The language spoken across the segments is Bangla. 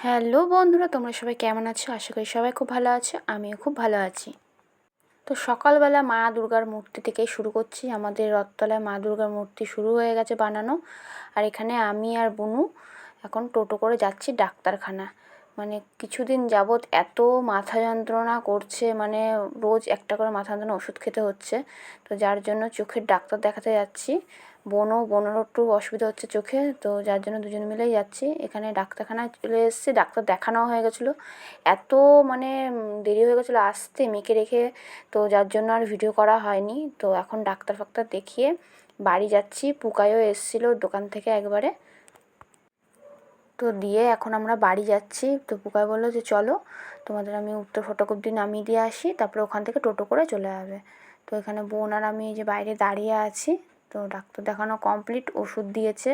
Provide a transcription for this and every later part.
হ্যালো বন্ধুরা, তোমরা সবাই কেমন আছো? আশা করি সবাই খুব ভালো আছো, আমিও খুব ভালো আছি। তো সকালবেলা মা দুর্গার মূর্তি থেকে শুরু করছি। আমাদের রথতলায় মা দুর্গার মূর্তি শুরু হয়ে গেছে বানানো। আর এখানে আমি আর বুনু এখন টোটো করে যাচ্ছি ডাক্তারখানা। মানে কিছুদিন যাবৎ এত মাথা যন্ত্রণা করছে মানে রোজ একটা করে মাথা যন্ত্রণা ওষুধ খেতে হচ্ছে। তো যার জন্য চোখের ডাক্তার দেখাতে যাচ্ছি। বোনও বোনেরও একটু অসুবিধা হচ্ছে চোখে, তো যার জন্য দুজন মিলেই যাচ্ছি। এখানে ডাক্তারখানায় চলে এসেছি, ডাক্তার দেখানো হয়ে গেছিল। এত মানে দেরি হয়ে গেছিল আসতে, মেয়েকে রেখে, তো যার জন্য আর ভিডিও করা হয়নি। তো এখন ডাক্তার ফাক্তার দেখিয়ে বাড়ি যাচ্ছি। পুকাইও এসেছিল দোকান থেকে একবারে। তো দিয়ে এখন আমরা বাড়ি যাচ্ছি। তো পুকাই বলল যে, চলো, তোমাদের আমি উত্তর ফটোকপি নামিয়ে দিয়ে আসি, তারপরে ওখান থেকে টোটো করে চলে যাবে। তো এখানে বোন আর আমি যে বাইরে দাঁড়িয়ে আছি। তো ডাক্তার দেখানো কমপ্লিট ওষুধ দিয়েছে।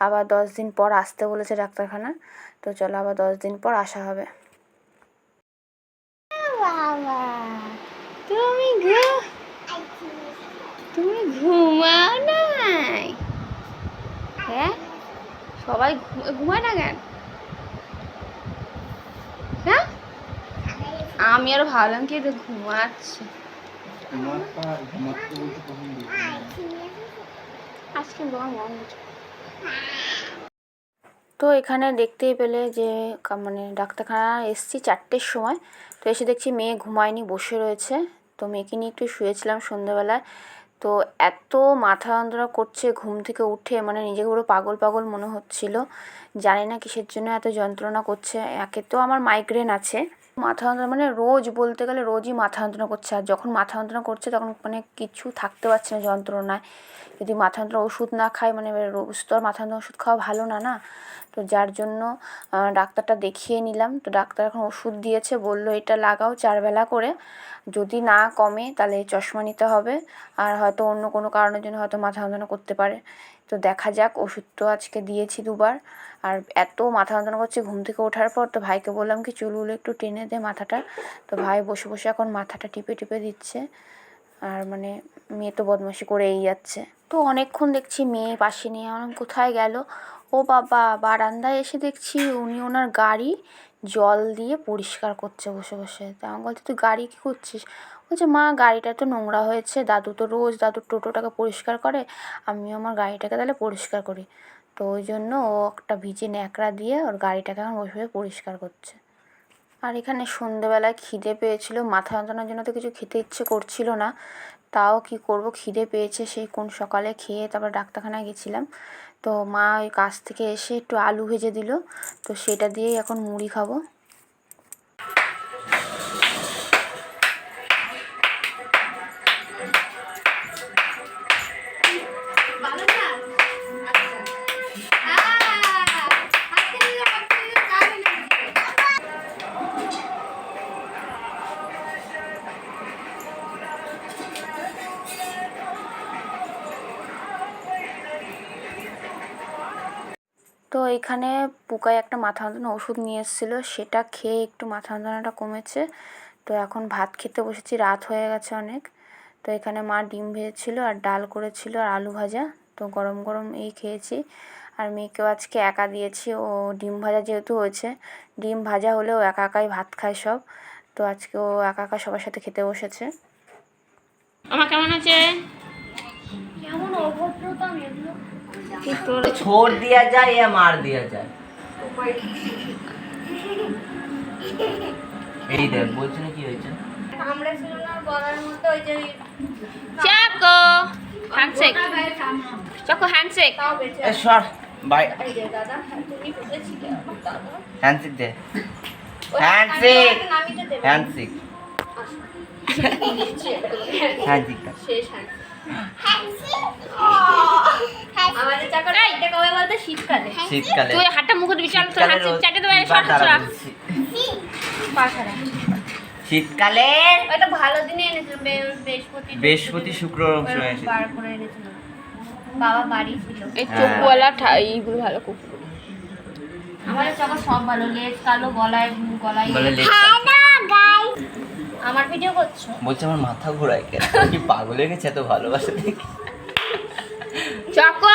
আবার দশ দিন পর আসতে বলেছে ডাক্তারখানা তো চলো আবার দশ দিন পর আসা হবে। তুমি ঘু তুমি ঘুমাও নাই? হ্যাঁ? সবাই ঘু- ঘুমায় না কেন? হ্যাঁ? আমি আর ভাবলাম কি এটা ঘুমাচ্ছে আজকে তো এখানে দেখতেই পেলে যে মানে ডাক্তারখানা এসছি চারটের সময়, তো এসে দেখছি মেয়ে ঘুমায়নি, বসে রয়েছে। তো মেয়েকে নিয়ে একটু শুয়েছিলাম সন্ধ্যেবেলায়। তো এত মাথা যন্ত্রণা করছে ঘুম থেকে উঠে মানে নিজেকে পুরো পাগল পাগল মনে হচ্ছিল। জানি না কিসের জন্য এত যন্ত্রণা করছে। একে তো আমার মাইগ্রেন আছে। মাথা যন্ত্রণা মানে রোজ বলতে গেলে রোজই মাথা যন্ত্রণা করছে। আর যখন মাথা যন্ত্রণা করছে, তখন মানে কিছু থাকতে পারছে না যন্ত্রণায়। যদি মাথা যন্ত্রণা ওষুধ না খাই মানে রোজ তো আর মাথা যন্ত্রণা ওষুধ খাওয়া ভালো না না? তো যার জন্য ডাক্তারটা দেখিয়ে নিলাম। তো ডাক্তার এখন ওষুধ দিয়েছে, বলল এটা লাগাও চারবেলা করে। যদি না কমে, তাহলে চশমা নিতে হবে। আর হয়তো অন্য কোনো কারণের জন্য হয়তো মাথা যন্ত্রণা করতে পারে। তো দেখা যাক, ওষুধ তো আজকে দিয়েছি দুবার। আর এত মাথা যন্ত্রণা করছে ঘুম থেকে ওঠার পর, তো ভাইকে বললাম কি চুলগুলো একটু টেনে দে মাথাটা। তো ভাই বসে বসে এখন মাথাটা টিপে টিপে দিচ্ছে। আর মানে মেয়ে তো বদমাশি করেই যাচ্ছে। তো অনেকক্ষণ দেখছি মেয়ে পাশে নিয়ে আমার কোথায় গেল? ও বাবা, বারান্দায় এসে দেখছি উনি ওনার গাড়ি জল দিয়ে পরিষ্কার করছে বসে বসে। তা আমি বলছি, তুই গাড়ি কী করছিস? বলছে মা, গাড়িটা তো নোংরা হয়েছে, দাদু তো রোজ দাদুর টোটোটাকে পরিষ্কার করে, আমিও আমার গাড়িটাকে তাহলে পরিষ্কার করি। তো ওই জন্য ও একটা ভিজে ন্যাকড়া দিয়ে ওর গাড়িটাকে এখন বসে বসে পরিষ্কার করছে। আর এখানে সন্ধেবেলায় খিদে পেয়েছিল, মাথা যন্ত্রণার জন্য তো কিছু খেতে ইচ্ছে করছিল না। তাও কি করব, খিদে পেয়েছে, সেই কোন সকালে খেয়ে তারপর ডাক্তারখানায় গেছিলাম। তো মা ওই কাছ থেকে এসে একটু আলু ভেজে দিল, তো সেটা দিয়েই এখন মুড়ি খাব। তো এখানে পোকায় একটা মাথা যন্ত্রণা ওষুধ নিয়ে এসেছিল সেটা খেয়ে একটু মাথা যন্ত্রণাটা কমেছে। তো এখন ভাত খেতে বসেছি রাত হয়ে গেছে অনেক। তো এখানে মা ডিম ভেজেছিলো আর ডাল করেছিল আর আলু ভাজা। তো গরম গরম এই খেয়েছি। আর মেয়েকেও আজকে একা দিয়েছি ও ডিম ভাজা যেহেতু হয়েছে ডিম ভাজা হলেও একা একাই ভাত খায় সব। তো আজকে ও একা একা সবার সাথে খেতে বসেছে। আমার কেমন আছে? কেমন অভদ্রতা তোর छोड़ दिया जाए या मार दिया जाए এই দেখ বলছি না কি হয়েছে চাকো হ্যান্ডশেক চাকো হ্যান্ডশেক এ সর বাই হ্যান্ডসিক দে হ্যান্ডসিক হ্যান্ডসিক হ্যান্ডসিক শীতকালে। শীতকালে। তুই হাতটা মুখে দিবি চল তোর চাটে সরা শীতকালে? ওটা ভালো দিনে এনেছিল বে- বৃহস্পতি বৃহস্পতি শুক্র এসে বার করে এনেছিল বাবা বাড়ি ছিল। এই হ্যাঁ। চোখওয়ালা এইগুলো ভালো কুকুর। আমাদের চোখ সব ভালো লেজ কালো গলায় গলায় আমার ভিডিও করছ? বলছে আমার মাথা ঘোরায় কেন? কি পাগল হয়ে গেছে এত ভালোবাসা দেখে? চকো হ্যাঁ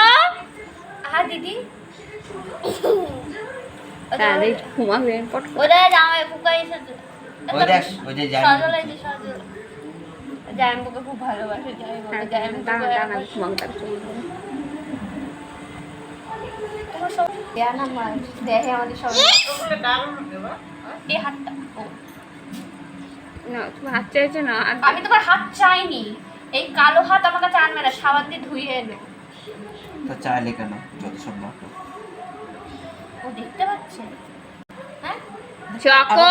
দিদি? তাহলে ঘুমাবে পট ওটা জামাই পোকা এসেছে। ওই দেখ ওই যে জানি সজল এই যে সজল। জামাই পোকা খুব ভালোবাসে জামাই পোকা জামাই পোকা দাঁড়া দাঁড়া তার তোমার সব দেয়া না আমাদের এই হাতটা না তুমি হাত চাইছো না আর আমি তোমার হাত চাইনি। এই কালো হাত আমার কাছে আনবে না সাবান দিয়ে ধুয়ে এনে। তো চাইলে কেন যত সব নাটক ও দেখতে পাচ্ছে। হ্যাঁ? চকো।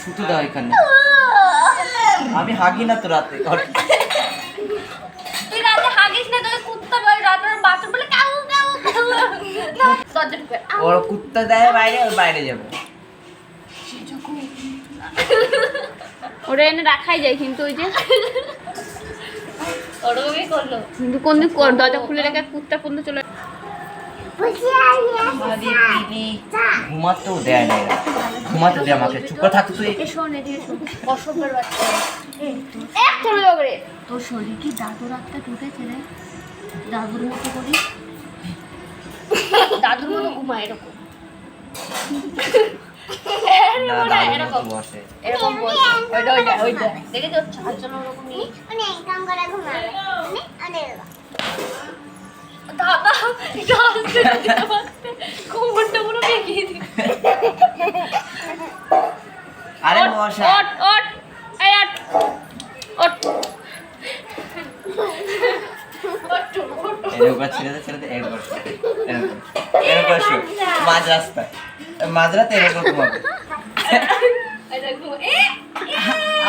ছুটে দাও এখানে। আমি হাগি না তো রাতে তুই রাতে হাগিস না তোকে কুত্তা বলে রাতে বাথরুম বলে কাউ কাউ। ওর কুত্তা দেয় বাইরে ওর বাইরে যাবে। ওটা এনে রাখাই যায় কিন্তু ওই যে। ওরকমই করল। কিন্তু কোন দিন দরজা খুলে রেখে কুত্তা পর্যন্ত চলে আমাদের তিনি ঘুমাতেও দেয় না ঘুমাতে দেয় আমাকে চুপ করে তুই। শোন এদিকে শোন। অসভ্যের বাচ্চা। এক চলে যাবে রে। তোর শরীর কি দাদুর আত্মা ঢুকেছে রে? দাদুর মতো করি। দাদুর মতো ঘুমায় এরকম। এরকম ওইটা ওইটা ওইটা। দেখে তো চার ওরকমই দাদা কোমরটা পুরো বেঁকিয়ে আরে মশা। ওঠ ওঠ। এই ওঠ। ওঠ। এরকম ছেড়ে দে ছেড়ে দে এরকম। এরকম। মাঝ রাস্তায়। মাঝরাতে এরকম ঘুমাবে।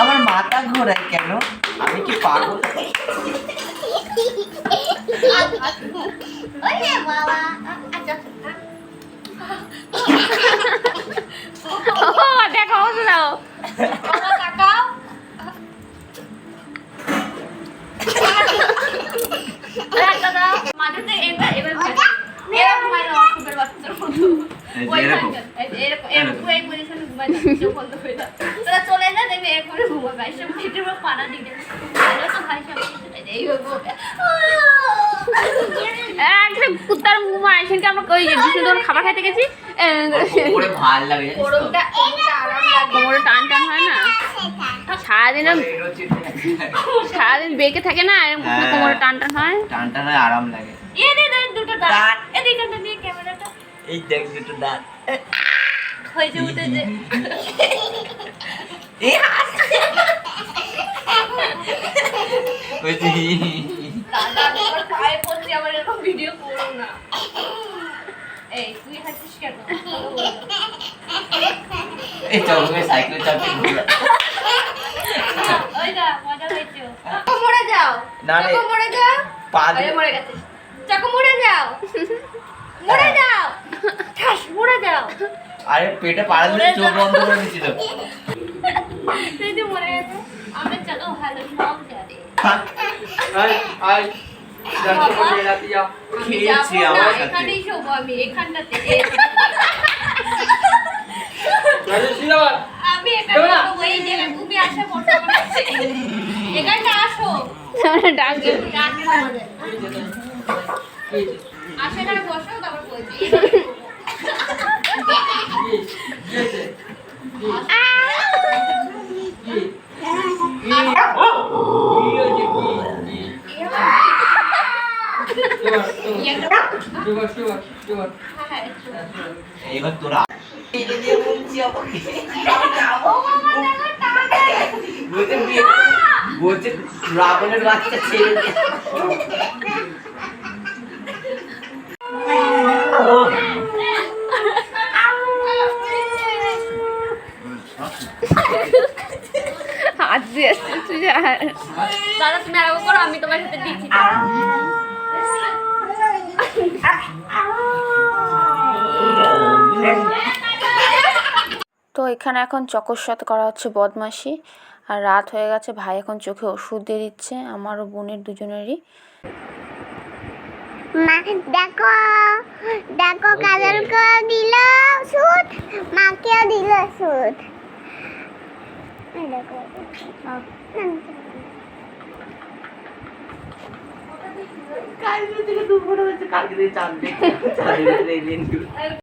আমার মাথা ঘোরায় কেন? আমি কি পাগল? দেখো এবার বাচ্চার মতো এই যে ওই এরকম। ঘাটটা, এই যে এরকম এরকম এই পজিশনে ঘুমাই না চোখ বন্ধ হয়ে যায় তোরা চলে যা দেখবি এরকম করে ঘুমাবে এসব পেটের উপর পানা দিতে তাহলে তো ভাই সব একটা কুত্তার ঘুমায় সেদিনকে আমরা ওই যে বিষ্ণু খাবার খাইতে গেছি। ভালো লাগে কোমরে টান টান হয় না। সারাদিন। সারাদিন বেঁকে থাকে না হ্যাঁ। কোমরে টান টান হয়। টান টান হয়, আরাম লাগে। এ দে দে দুটো দাঁত। দাঁত। নিয়ে ক্যামেরাটা। এই দেখ দুটো দাঁত। হয়েছে উঠেছে। এই হাস। ওই যে দাদা আমি পায়ে পড়ছি আমার এরকম ভিডিও করো না এই তুই হাসিস কেন এই চৌকে সাইকেলে চাপতে ঘুরে। ওই যা মজা হয়েছে মরে যাও আরে, পেটে পাড়া দিলে চোখ বন্ধ করে দিছিল আমরা চলো ভালো বাবা, আমি খেয়েছি না আমার সাথে। আমি এখানটাতে আমি এখানে শোবো যে তুমি আসে ফটো এখানটা আসো। ডাক দিও। ডাকে এখানে বসো তারপর বলছি। এবার তোরা বলছে রাবণের বাচ্চা ছেড়ে হাত দিয়ে তুই দাদা তুমি আরও করো আমি তোমার সাথে দিচ্ছি। তো এখানে এখন চকর করা হচ্ছে বদমাশি। আর রাত হয়ে গেছে ভাই এখন চোখে ওষুধ দিয়ে দিচ্ছে আমারও বোনের দুজনেরই। মা দেখো দেখো কাজলকে দিল সুদ মাকেও দিল সুদ দেখো। কালকে থেকে দু হয়েছে কালকে থেকে ভিতরে এলিয়েন